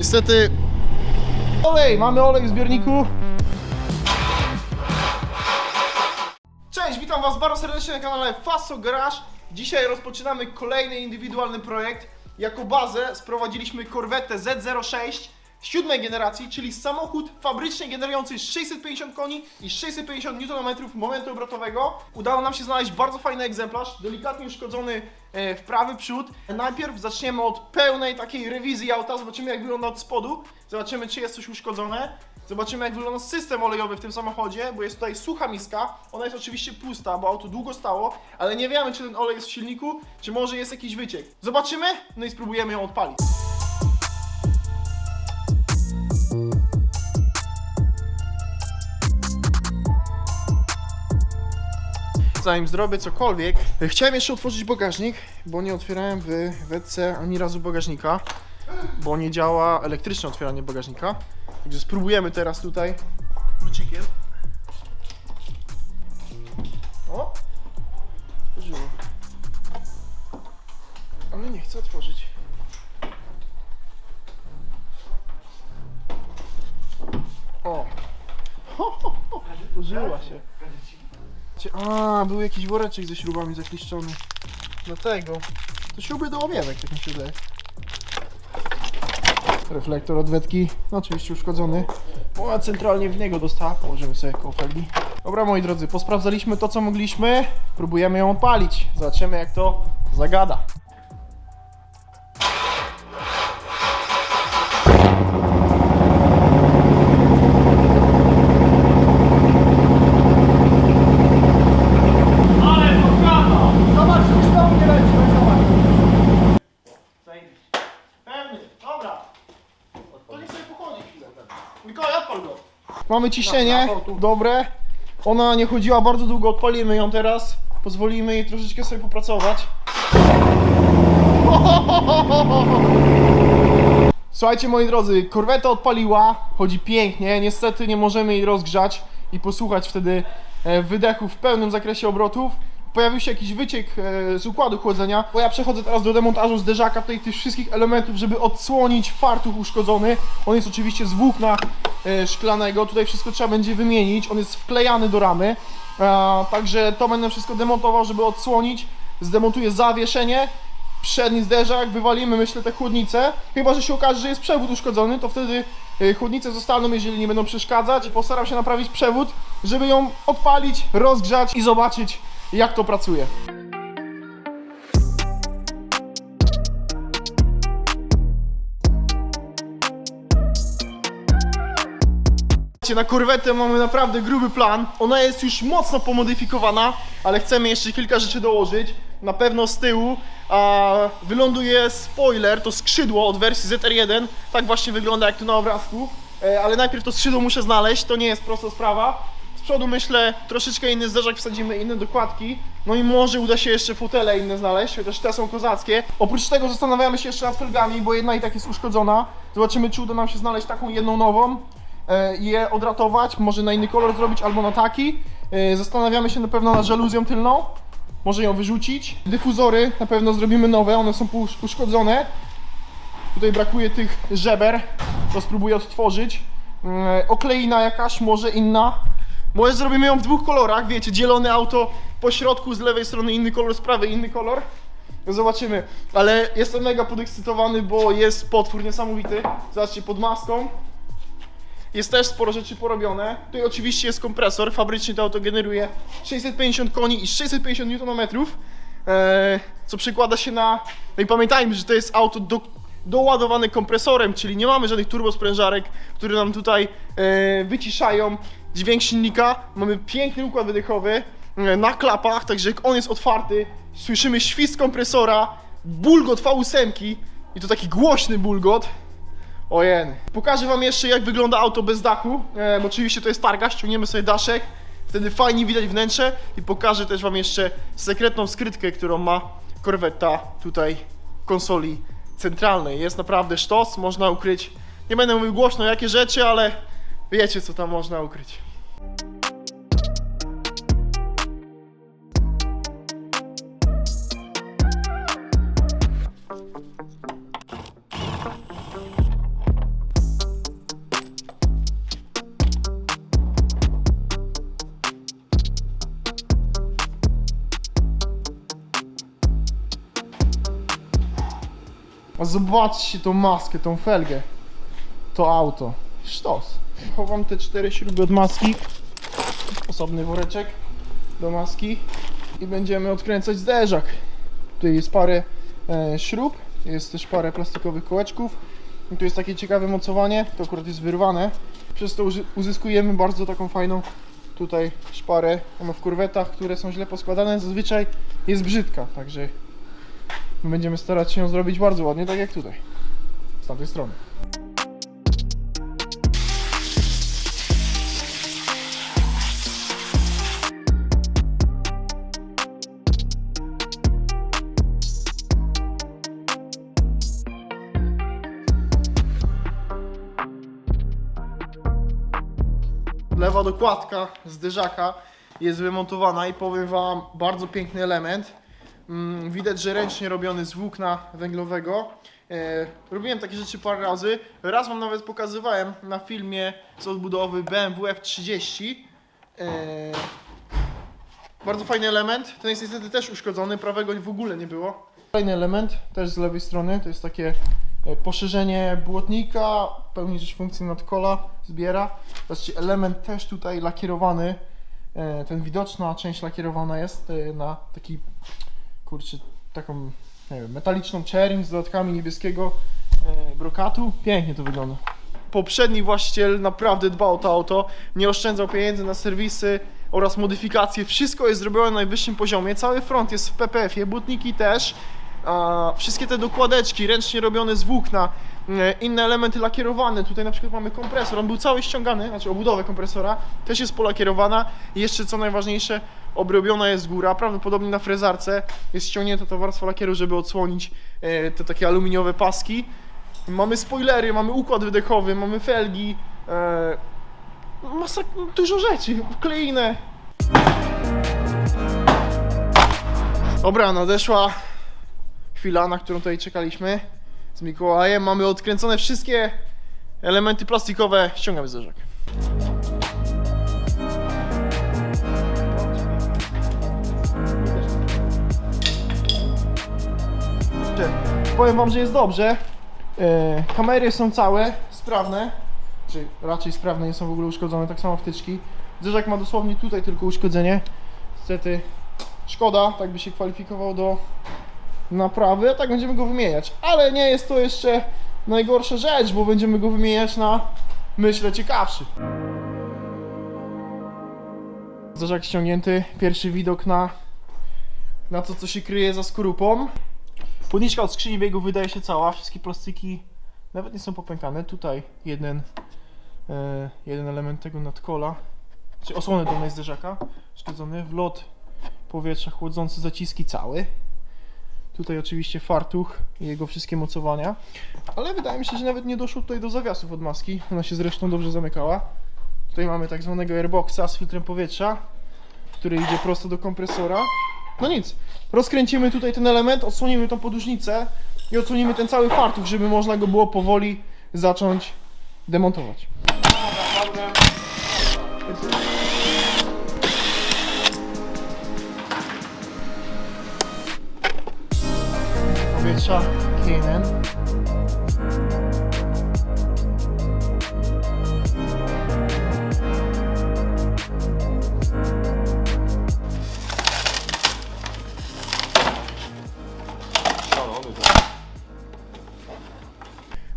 Niestety... Olej! Mamy olej w zbiorniku. Cześć, witam was bardzo serdecznie na kanale Faso Garage. Dzisiaj rozpoczynamy kolejny indywidualny projekt. Jako bazę sprowadziliśmy Corvette Z06 siódmej generacji, czyli samochód fabrycznie generujący 650 koni i 650 Nm momentu obrotowego. Udało nam się znaleźć bardzo fajny egzemplarz, delikatnie uszkodzony e, w prawy przód. Najpierw zaczniemy od pełnej takiej rewizji auta, zobaczymy jak wygląda od spodu, zobaczymy czy jest coś uszkodzone. Zobaczymy jak wygląda system olejowy w tym samochodzie, bo jest tutaj sucha miska. Ona jest oczywiście pusta, bo auto długo stało, ale nie wiemy czy ten olej jest w silniku, czy może jest jakiś wyciek. Zobaczymy, no i spróbujemy ją odpalić. Zanim zrobię cokolwiek, chciałem jeszcze otworzyć bagażnik, bo nie otwierałem w WC ani razu bagażnika, bo nie działa elektryczne otwieranie bagażnika. Także spróbujemy teraz tutaj kluczykiem. O! Otworzyło. Ale nie chcę otworzyć. O! Ho, ho, ho. Się. Cie- A, był jakiś woreczek ze śrubami zakliszczony. Dlatego. To śruby do ławiewek, tak mi się wydaje. Reflektor odwetki, no oczywiście uszkodzony. Ona centralnie w niego dostała, położymy sobie koło felgi. Dobra moi drodzy, posprawdzaliśmy to co mogliśmy. Próbujemy ją odpalić. Zobaczymy jak to zagada. Ale to gada! Zobacz, już tam nie leci, zobacz. Pewny, dobra. To niech sobie pochodzi chwilę. Mikołaj, odpal go. Mamy ciśnienie, dobre. Ona nie chodziła bardzo długo, odpalimy ją teraz. Pozwolimy jej troszeczkę sobie popracować. Słuchajcie moi drodzy, korweta odpaliła, chodzi pięknie, niestety nie możemy jej rozgrzać i posłuchać wtedy e, wydechu w pełnym zakresie obrotów. Pojawił się jakiś wyciek e, z układu chłodzenia, bo ja przechodzę teraz do demontażu zderzaka tutaj tych wszystkich elementów, żeby odsłonić fartuch uszkodzony. On jest oczywiście z włókna e, szklanego, tutaj wszystko trzeba będzie wymienić, on jest wklejany do ramy. E, także to będę wszystko demontował, żeby odsłonić. Zdemontuję zawieszenie, przedni zderzak, wywalimy myślę te chłodnice. Chyba, że się okaże, że jest przewód uszkodzony, to wtedy chłodnice zostaną, jeżeli nie będą przeszkadzać. Postaram się naprawić przewód, żeby ją odpalić, rozgrzać i zobaczyć jak to pracuje. Na korwetę mamy naprawdę gruby plan. Ona jest już mocno pomodyfikowana, ale chcemy jeszcze kilka rzeczy dołożyć. Na pewno z tyłu a, wyląduje spoiler, to skrzydło od wersji ZR1. Tak właśnie wygląda jak tu na obrazku. E, ale najpierw to skrzydło muszę znaleźć, to nie jest prosta sprawa. Przodu myślę troszeczkę inny zderzak, wsadzimy inne dokładki. No i może uda się jeszcze fotele inne znaleźć, chociaż te są kozackie. Oprócz tego zastanawiamy się jeszcze nad felgami, bo jedna i tak jest uszkodzona. Zobaczymy czy uda nam się znaleźć taką jedną nową e, je odratować, może na inny kolor zrobić albo na taki. E, Zastanawiamy się na pewno nad żaluzją tylną, może ją wyrzucić. Dyfuzory na pewno zrobimy nowe, one są uszkodzone. Tutaj brakuje tych żeber, to spróbuję odtworzyć. E, Okleina jakaś, może inna. Może zrobimy ją w dwóch kolorach, wiecie, dzielone auto po środku, z lewej strony inny kolor, z prawej inny kolor. Zobaczymy, ale jestem mega podekscytowany, bo jest potwór niesamowity. Zobaczcie, pod maską jest też sporo rzeczy porobione. Tutaj oczywiście jest kompresor, fabrycznie to auto generuje 650 koni i 650 Nm, e, co przekłada się na... No i pamiętajmy, że to jest auto do, doładowane kompresorem, czyli nie mamy żadnych turbosprężarek, które nam tutaj e, wyciszają dźwięk silnika. Mamy piękny układ wydechowy e, na klapach, także jak on jest otwarty, słyszymy świst kompresora, bulgot V8 i to taki głośny bulgot. Ojen. Pokażę wam jeszcze jak wygląda auto bez dachu, e, oczywiście to jest targa, ściągniemy sobie daszek, wtedy fajnie widać wnętrze i pokażę też wam jeszcze sekretną skrytkę, którą ma korweta tutaj w konsoli centralnej. Jest naprawdę sztos, można ukryć, nie będę mówił głośno jakie rzeczy, ale Wiecie, co tam można ukryć. A zobaczcie tą maskę, tą felgę. To auto. Sztos. Chowam te cztery śruby od maski. Osobny woreczek do maski. I będziemy odkręcać zderzak. Tutaj jest parę e, śrub. Jest też parę plastikowych kołeczków. I tu jest takie ciekawe mocowanie. To akurat jest wyrwane. Przez to uzyskujemy bardzo taką fajną tutaj szparę. Mamy w kurwetach, które są źle poskładane. Zazwyczaj jest brzydka. Także My będziemy starać się ją zrobić bardzo ładnie, tak jak tutaj. Z tamtej strony. Dokładka zderzaka jest wymontowana i powiem Wam, bardzo piękny element. Mm, Widać, że ręcznie robiony z włókna węglowego. E, robiłem takie rzeczy parę razy. Raz Wam nawet pokazywałem na filmie z odbudowy BMW F30. E, bardzo fajny element. Ten jest niestety też uszkodzony, prawego w ogóle nie było. Kolejny element, też z lewej strony, to jest takie poszerzenie błotnika, pełni też funkcję nadkola, zbiera. Zobaczcie, element też tutaj lakierowany. E, Ten widoczna część lakierowana jest e, na taki kurczę, taką nie wiem, metaliczną czerń z dodatkami niebieskiego e, brokatu. Pięknie to wygląda. Poprzedni właściciel naprawdę dbał o to auto, nie oszczędzał pieniędzy na serwisy oraz modyfikacje. Wszystko jest zrobione na najwyższym poziomie. Cały front jest w PPF-ie, butniki też. A, wszystkie te dokładeczki ręcznie robione z włókna, e, inne elementy lakierowane. Tutaj na przykład mamy kompresor, on był cały ściągany, znaczy obudowę kompresora, też jest polakierowana. I jeszcze co najważniejsze, obrobiona jest góra, prawdopodobnie na frezarce jest ściągnięta ta warstwa lakieru, żeby odsłonić e, te takie aluminiowe paski. Mamy spoilery, mamy układ wydechowy, mamy felgi, e, masa, dużo rzeczy, kleinę. Dobra, nadeszła chwila, na którą tutaj czekaliśmy z Mikołajem. Mamy odkręcone wszystkie elementy plastikowe. Ściągamy zderzak. Powiem wam, że jest dobrze. E, kamery są całe, sprawne. Czy raczej sprawne, nie są w ogóle uszkodzone, tak samo wtyczki. Zderzak ma dosłownie tutaj tylko uszkodzenie. Niestety szkoda, tak by się kwalifikował do naprawy, a tak będziemy go wymieniać. Ale nie jest to jeszcze najgorsza rzecz, bo będziemy go wymieniać na, myślę, ciekawszy. Zderzak ściągnięty, pierwszy widok na, na to, co się kryje za skorupą. Płynniczka od skrzyni biegu wydaje się cała, wszystkie plastyki nawet nie są popękane. Tutaj jeden, e, jeden element tego nadkola, czy osłony dolnej zderzaka, szkodzony, wlot powietrza chłodzący zaciski cały. Tutaj oczywiście fartuch i jego wszystkie mocowania, ale wydaje mi się, że nawet nie doszło tutaj do zawiasów od maski. Ona się zresztą dobrze zamykała. Tutaj mamy tak zwanego airboxa z filtrem powietrza, który idzie prosto do kompresora. No nic, rozkręcimy tutaj ten element, odsłonimy tą podłużnicę i odsłonimy ten cały fartuch, żeby można go było powoli zacząć demontować. Powietrza Kenen.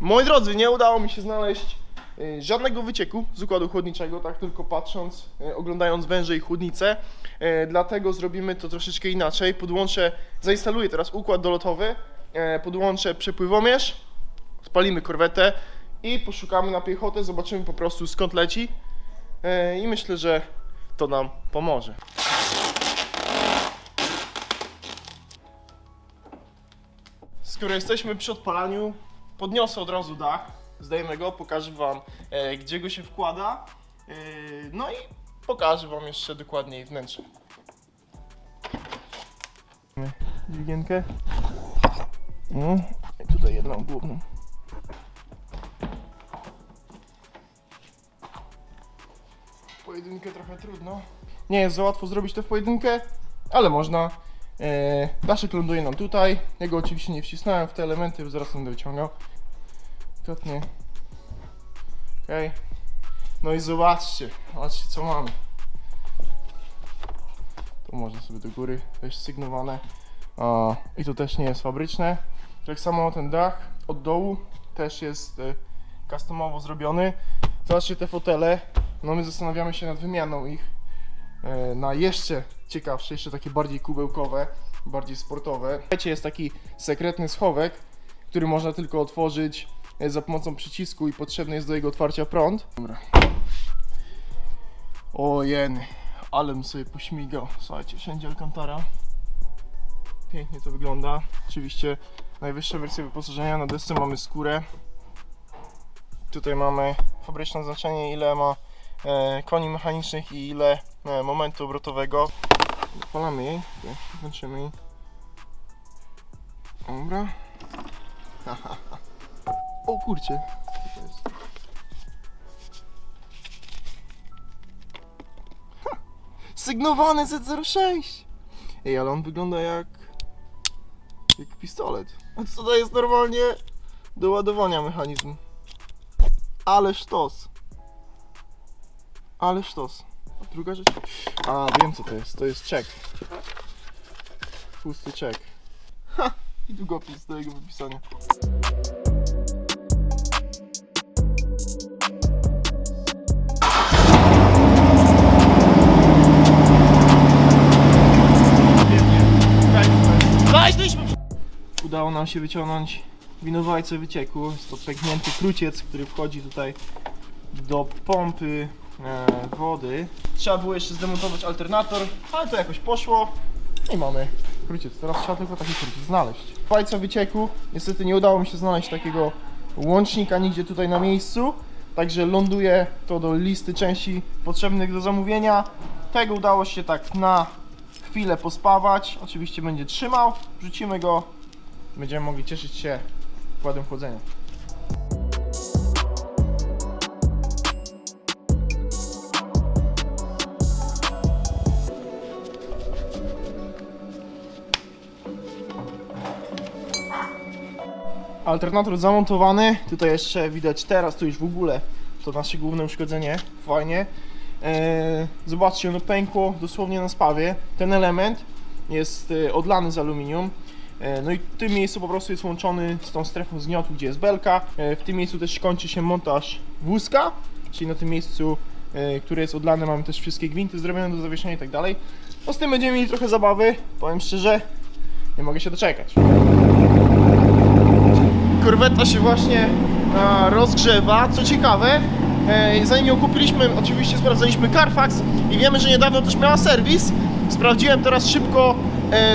Moi drodzy, nie udało mi się znaleźć y, żadnego wycieku z układu chłodniczego, tak tylko patrząc, y, oglądając węże i chłodnicę. Y, Dlatego zrobimy to troszeczkę inaczej. Podłączę, zainstaluję teraz układ dolotowy, podłączę przepływomierz, spalimy korwetę i poszukamy na piechotę, zobaczymy po prostu skąd leci y, i myślę, że to nam pomoże. Skoro jesteśmy przy odpalaniu, podniosę od razu dach, zdejmę go, pokażę Wam e, gdzie go się wkłada, e, no i pokażę Wam jeszcze dokładniej wnętrze. Dźwigienkę. No, i tutaj jedną główną. Pojedynkę trochę trudno. Nie jest za łatwo zrobić to w pojedynkę, ale można. E, daszek ląduje nam tutaj. Ja go oczywiście nie wcisnąłem w te elementy, zaraz będę wyciągał. Delikatnie. Okej. No i zobaczcie, zobaczcie co mamy. To można sobie do góry też sygnowane. A, I to też nie jest fabryczne. Tak samo ten dach od dołu też jest e, customowo zrobiony. Zobaczcie te fotele. No my zastanawiamy się nad wymianą ich e, na jeszcze ciekawsze, jeszcze takie bardziej kubełkowe, bardziej sportowe. Wiecie, jest taki sekretny schowek, który można tylko otworzyć e, za pomocą przycisku i potrzebny jest do jego otwarcia prąd. Dobra. O jeny, ale bym sobie pośmigał. Słuchajcie, wszędzie Alcantara. Pięknie to wygląda. Oczywiście najwyższa wersja wyposażenia. Na desce mamy skórę. Tutaj mamy fabryczne oznaczenie, ile ma e, koni mechanicznych i ile e, momentu obrotowego. Odpalamy jej, włączymy jej. Dobra. o kurcie. Ha! Sygnowany Z06! Ej, ale on wygląda jak... jak pistolet. To jest normalnie do ładowania mechanizmu. Ale sztos. Ale sztos. A druga rzecz. A wiem co to jest. To jest czek. Pusty czek. Ha! I długopis do jego wypisania. Udało nam się wyciągnąć winowajcę wycieku. Jest to pęknięty kruciec, który wchodzi tutaj do pompy e, wody. Trzeba było jeszcze zdemontować alternator, ale to jakoś poszło. I mamy kruciec. Teraz trzeba tylko taki kruciec znaleźć. Winowajca wycieku. Niestety nie udało mi się znaleźć takiego łącznika nigdzie tutaj na miejscu. Także ląduje to do listy części potrzebnych do zamówienia. Tego udało się tak na chwilę pospawać. Oczywiście będzie trzymał. Wrzucimy go. Będziemy mogli cieszyć się układem chłodzenia. Alternator zamontowany. Tutaj jeszcze widać teraz, to już w ogóle to nasze główne uszkodzenie. Fajnie. Eee, zobaczcie, ono pękło dosłownie na spawie. Ten element jest e, odlany z aluminium. E, No i w tym miejscu po prostu jest łączony z tą strefą zgniotu, gdzie jest belka. E, W tym miejscu też kończy się montaż wózka, czyli na tym miejscu, e, które jest odlane, mamy też wszystkie gwinty zrobione do zawieszenia i tak dalej. No z tym będziemy mieli trochę zabawy, powiem szczerze, nie mogę się doczekać. Korweta się właśnie rozgrzewa. Co ciekawe, zanim ją kupiliśmy, oczywiście sprawdzaliśmy Carfax i wiemy, że niedawno też miała serwis. Sprawdziłem teraz szybko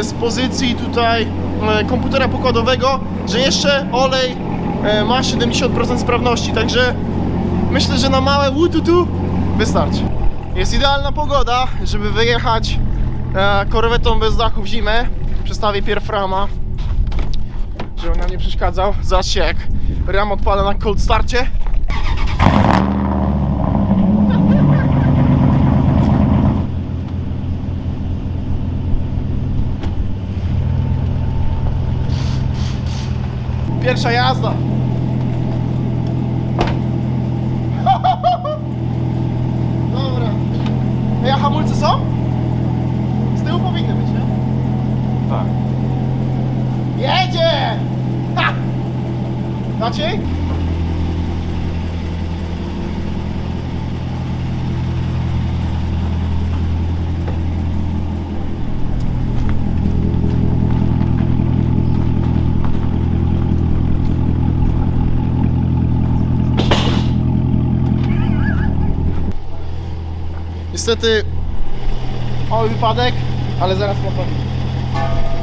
z pozycji tutaj e, komputera pokładowego, że jeszcze olej e, ma 70% sprawności, także myślę, że na małe łututu wystarczy. Jest idealna pogoda, żeby wyjechać e, korwetą bez dachu w zimę. Przestawię pierw rama żeby nam nie przeszkadzał. Zobaczcie jak ram odpala na cold starcie. Pierwsza jazda. Dobra. Ej, a hamulce są? Z tyłu powinny być, nie? Tak. Jedzie! Ha! Maciej? Niestety mały wypadek, ale zaraz naprawimy.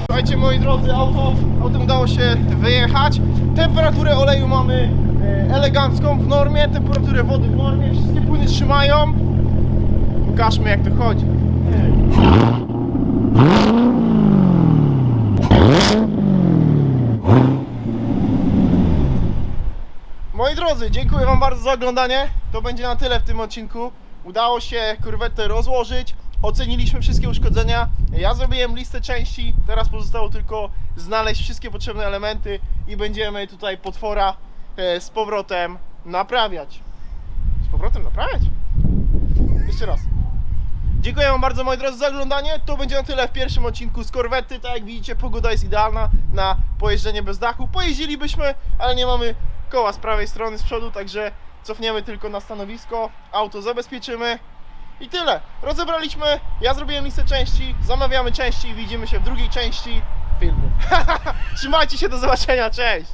Słuchajcie moi drodzy, auto, autem udało się wyjechać. Temperaturę oleju mamy e, elegancką, w normie, temperaturę wody w normie, wszystkie płyny trzymają. Pokażmy jak to chodzi. Moi drodzy, dziękuję Wam bardzo za oglądanie. To będzie na tyle w tym odcinku. Udało się kurwetę rozłożyć, oceniliśmy wszystkie uszkodzenia. Ja zrobiłem listę części, teraz pozostało tylko znaleźć wszystkie potrzebne elementy i będziemy tutaj potwora e, z powrotem naprawiać. Z powrotem naprawiać? Jeszcze raz. Dziękuję Wam bardzo moi drodzy za oglądanie. To będzie na tyle w pierwszym odcinku z korwety. Tak jak widzicie, pogoda jest idealna na pojeżdżenie bez dachu. Pojeździlibyśmy, ale nie mamy koła z prawej strony z przodu, także cofniemy tylko na stanowisko. Auto zabezpieczymy i tyle. Rozebraliśmy, ja zrobiłem listę części, zamawiamy części i widzimy się w drugiej części filmu. Trzymajcie się, do zobaczenia, cześć!